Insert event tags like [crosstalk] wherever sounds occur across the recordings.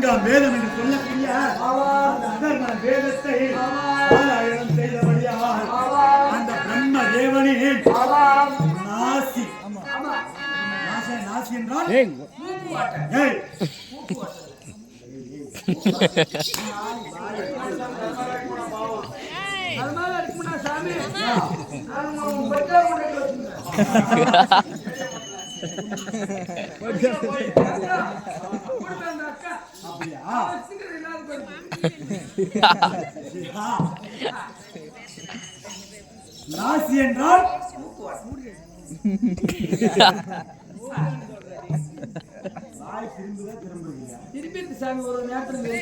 நான்காம் வேதம் என்று சொல்லக்கூடிய அந்த அதர்ம வேதத்தை பாராயணம் செய்தபடியால் அந்த பிரம்ம தேவனின் நாசி. நாசி நாசி என்றால் சாமி. நாசி என்றால் திருப்பி சாமி ஒரு நேரத்துல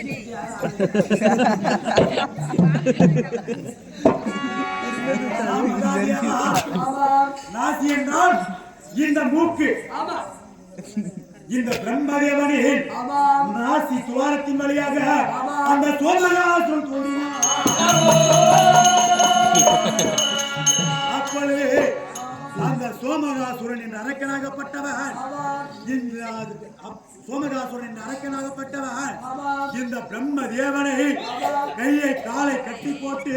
என்றால் இந்த மூக்கு ஆமா, இந்த பிரம்மதேவனின் ஆமா. நாசி துவாரத்தின் வழியாக அந்த சோமநாசம் தோன்றினார் அப்பொழுது அந்த சோமகாசுரன் என்ற அரக்கனாகப்பட்டவன் இந்த என்ற அரக்கனாகப்பட்டவன் இந்த பிரம்ம தேவனை கையை காலை கட்டி போட்டு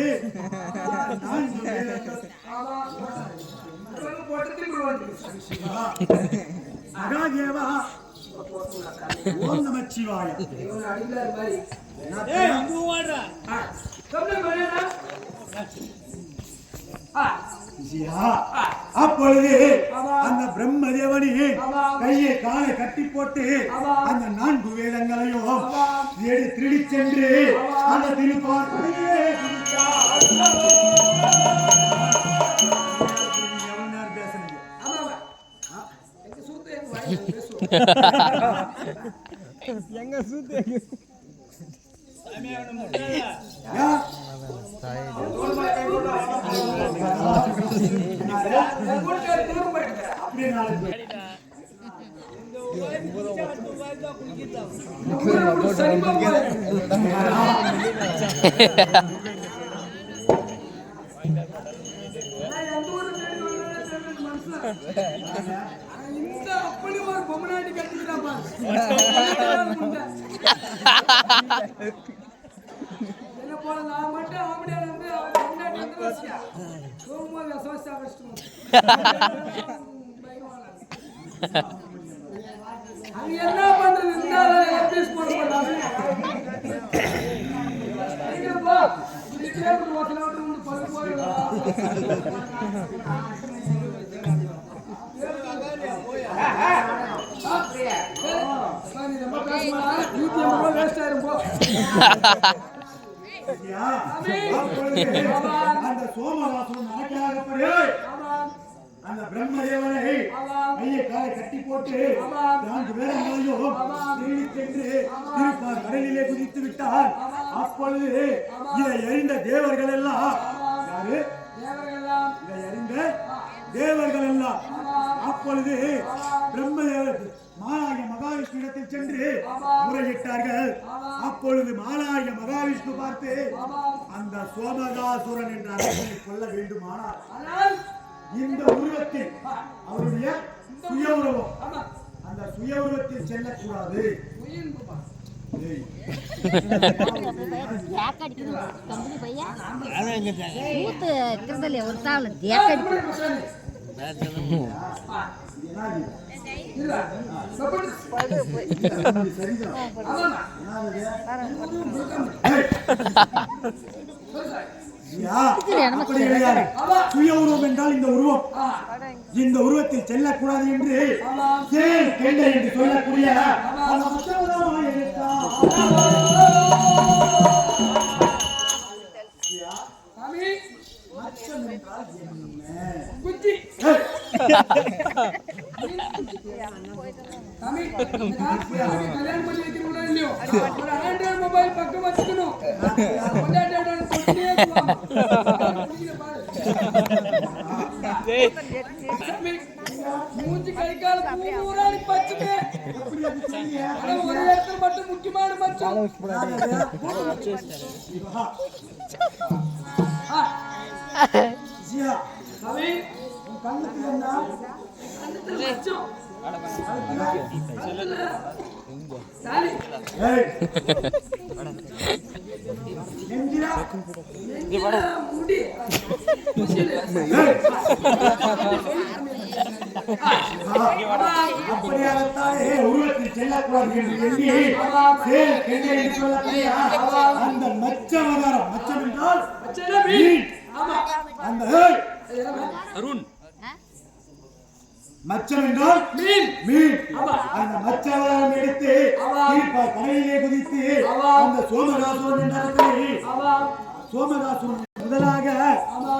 நான்கு மகாதேவா. ஓம் சியா, அப்பொழுது அந்த பிரம்மதேவனி கையை காலை கட்டி போட்டு அந்த நான்கு வேதங்களையும் ஏடு திருடி சென்று அந்த திருப்பார்வையே [laughs] [laughs] எங்க வாயில பொம்மனாட்டி கட்டிக்கிறான் பாரு. என்ன போல நான் மட்டும் ஆம்படியா அவன் பொம்மனாட்டி வந்து வச்சியா. அது என்ன பண்றது? போ ஒரு ஓட்டல போயிடலாம் சியா, அப்பொழுது அந்த அந்த பிரம்மதேவனை காலை கட்டி போட்டு நான்கு வேதங்களையும் திருடி திருப்பார் கடலிலே குதித்து விட்டார். அப்பொழுது இதை அறிந்த தேவர்கள் எல்லாம் யாரு? இதை அறிந்த தேவர்கள் எல்லாம் அப்பொழுது பிரம்ம முறையிட்டார்கள். அப்பொழுது மாலாய மகாவிஷ்ணு பார்த்து அந்த சோமகாசுரன் என்ற அரசனை கொல்ல வேண்டுமானார் இந்த உருவத்தில் அவருடைய சுய உருவம். அந்த சுய உருவத்தில் செல்லக்கூடாது ஒரு தாள் தேக்கடிக்கிறது சுய உருவம் என்றால் இந்த உருவம் இந்த உருவத்தில் செல்லக்கூடாது என்று என்று சொல்லக்கூடிய என்றால் என்ன? குச்சி கல்யாணம் பண்ணி வைக்கணும்னா இல்லையோ? ஒரு ஆண்ட்ராய்டு மொபைல் பக்கம் வச்சுக்கணும். மூஞ்சி கை கால் பூரா பச்சுக்க. ஒரு இடத்துல மட்டும் முக்கியமான மச்சம் கண்ணுக்கு என்ன அப்படியாகத்தானே உருவத்தில் செல்லக்கூடாது என்று எண்ணி சேல் கெண்டை என்று சொல்லக்கூடிய அந்த மச்ச அவதாரம் மச்சம் என்றால் அந்த ஆ? மச்சம் என்றால் மீன். மீன். அந்த மச்ச அவதாரம் எடுத்து கடலிலே குதித்து அந்த சோமதாசுரன் என்ற அரக்கனை ஆமா. சோமதாசுரன் முதலாக ஆமா.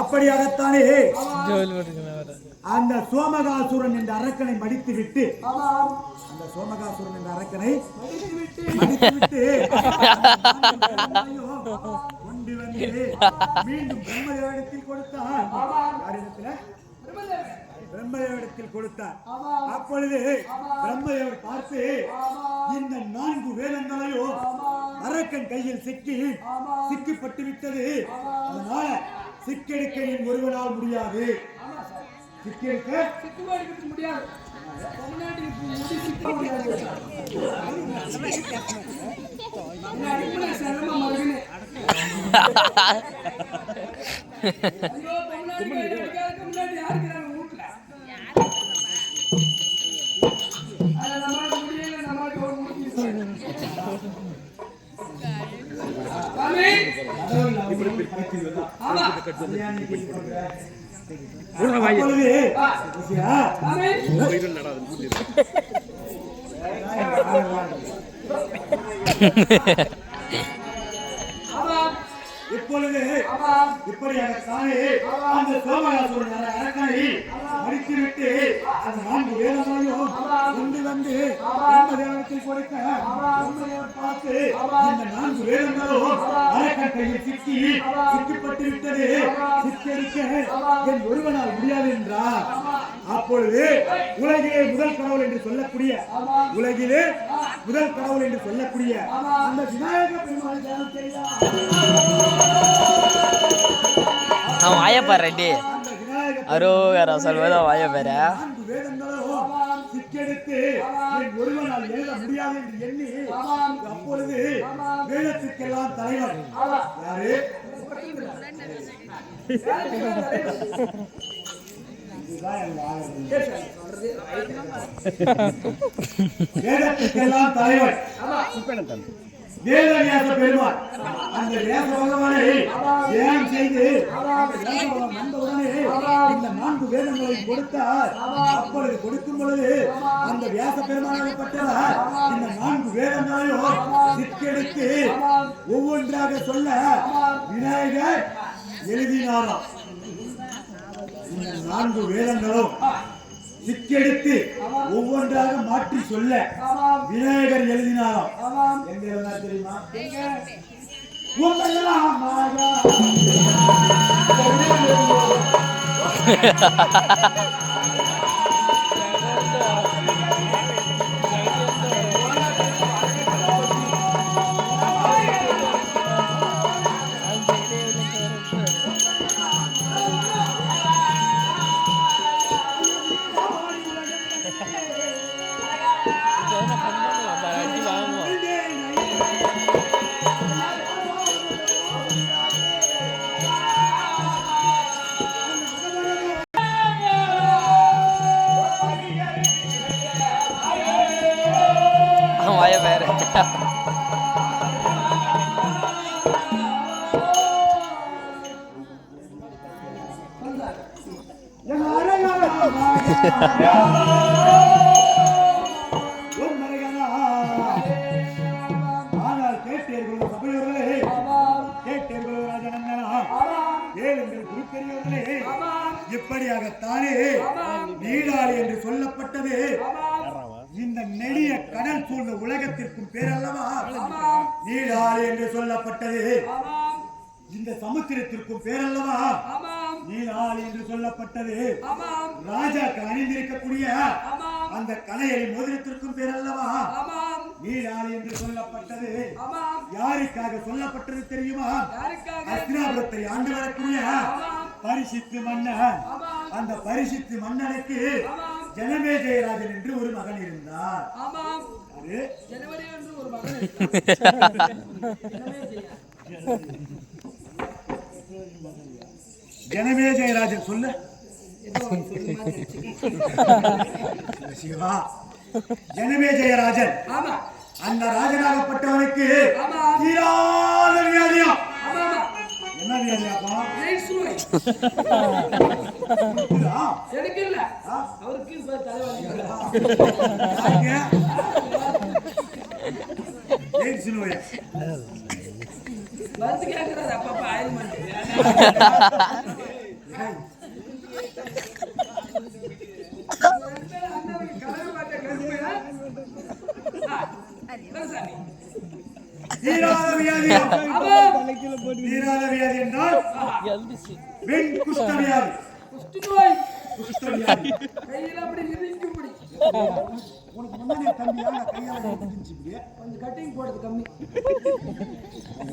அப்படியாகத்தானே? அந்த சோமகாசுரன் என்ற அரக்கனை மடித்து விட்டு அந்த சோமகாசுரன் என்ற அரக்கனை மடித்து விட்டு கொண்டு வந்து மீண்டும் பிரம்மதேவனிடத்தில் கொடுத்தார். யாரிடத்துல பிரம்மதேவன். பிரம்மதேவனிடத்தில் கொடுத்தார். அப்பொழுது பிரம்மதேவர் பார்த்து இந்த நான்கு வேதங்களையும் அரக்கன் கையில் சிக்கி சிக்கப்பட்டு விட்டது அதனால சிக்கெடுக்க என் ஒருவனால் முடியாது. சிக்கெடுக்க? முடியாது. சிரமம் இப்பொழுது ஆமா இப்படியாக தானே அந்த சோமகாசுரன் அரக்கனை மடித்துவிட்டு அந்த நான்கு வேதங்களையும் கொண்டு வந்து பிரம்மதேவனத்தில் கொடுக்க பார்த்து இந்த நான்கு வேதங்களும் அரக்கன் கையில் சிக்கி சிக்கப்பட்டு விட்டது சிக்கடிக்க என் ஒருவனால் முடியாது என்றார் அப்பொழுது உலகிலே முதல் கடவுள் என்று சொல்லக்கூடிய உலகிலே முதல் கடவுள் என்று சொல்லக்கூடிய அந்த விநாயக பெருமாள் செய்தார் அவன் வாயப்பார் ரெட்டி. அரோகரா சொல்வதோ வாயப்பார நான்கு சிக்கெடுத்து ஒருவனால் எழுத முடியாது என்று எண்ணி அப்பொழுது தலைவர் யாரு தலைவர் வேதவியாச பெருமாள். அந்த வேத பகவானை தியானம் செய்து வந்தவுடனே இந்த நான்கு வேதங்களை கொடுத்தார். அப்பொழுது கொடுக்கும் பொழுது அந்த வியாச பெருமானாகப்பட்டவர் இந்த நான்கு வேதங்களையும் சிக்கெடுத்து ஒவ்வொன்றாக சொல்ல விநாயகர் எழுதினாராம். இந்த நான்கு வேதங்களும் சிக்கெடுத்து ஒவ்வொன்றாக மாற்றி சொல்ல விநாயகர் எழுதினாராம். எங்க எழுதினா தெரியுமா? உங்களையெல்லாம் மாயா. [laughs] ஆனால் கேட்டீர்களோ சபையோர்களே கேட்டீர்களோ ராஜனந்தனா ஏழுங்கள் குருப்பெரியவர்களே இப்படியாகத்தானே நீடாளி என்று சொல்லப்பட்டது இந்த நெடிய கடல் சூழ்ந்த உலகத்திற்கும் பேரல்லவா? நீடாளி என்று சொல்லப்பட்டது. இந்த சமுத்திரத்திற்கும் பேரல்லவா? நீடாளி என்று சொல்லப்பட்டது. ராஜாக்கள் அணிந்திருக்கக்கூடிய அந்த கலையறி மோதிரத்திற்கும் பேர் அல்லவா ஆமாம். நீராளி என்று சொல்லப்பட்டது. யாருக்காக சொல்லப்பட்டது தெரியுமா? யாருக்காக? அஸ்தினாபுரத்தை ஆண்டு வரக்கூடிய பரிசித்து மன்னன் அந்த பரிசித்து மன்னனுக்கு ஜனமே ஜெயராஜன் என்று ஒரு மகன் இருந்தார். ஆமாம். அது ஜனவரி என்று ஒரு மகன். [laughs] ஜனமே ஜெயராஜன் சொல்லு. சிவா. ஜனமே ஜெயராஜன். ஆமா. அந்த ராஜனாகப்பட்டவனுக்கு. தீராத வியாதியா என்ன வியாதியாப்பா? எனக்கு இல்ல? அவருக்கு தலைவலி? வந்து கேட்கறாரு அப்பப்ப வியாதி என்றால் வெண் குஷ்ட வியாதி குஷ்டு நோய் குஷ்ட வியாதி கையில அப்படி இறுக்கும்படி உனக்கு முன்னாடி தம்பியா நான் கையால இருந்துச்சு இப்படியே. கொஞ்சம் கட்டிங் போடுறது கம்மி.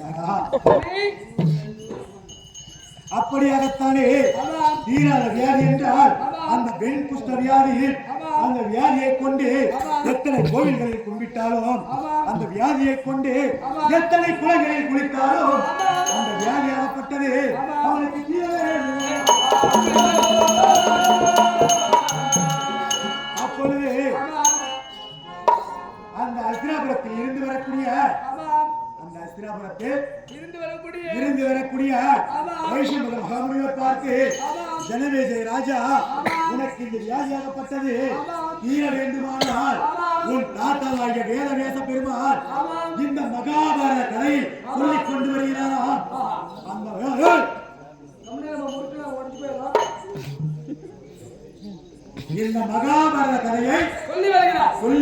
ஆஹா. ஏய், அப்படியாகத்தானே தீராத வியாதி என்றால் அந்த பெண் குஷ்ட வியாதி அந்த வியாதியை கொண்டு எத்தனை கோவில்களில் கும்பிட்டாலும் அந்த வியாதியை கொண்டு எத்தனை குளங்களில் குளித்தாலும் அந்த வியாதியாகப்பட்டது அவனுக்கு அப்பொழுது அந்த அஸ்திராபுரத்தில் இருந்து வரக்கூடிய இருந்து வரக்கூடிய இருந்து வரக்கூடிய வைஷ்ணவ மகாமுனிவர் பார்த்து ஜனவேஜய ராஜா உனக்கு இந்த வியாதியாகப்பட்டது தீர வேண்டுமானால் உன் தாத்தாவாகிய வேதவேச பெருமாள் இந்த மகாபாரத கதையை சொல்லிக் கொண்டு வருகிறாரா அந்த இந்த மகாபாரத கதையை சொல்லி வருகிறார். சொல்லி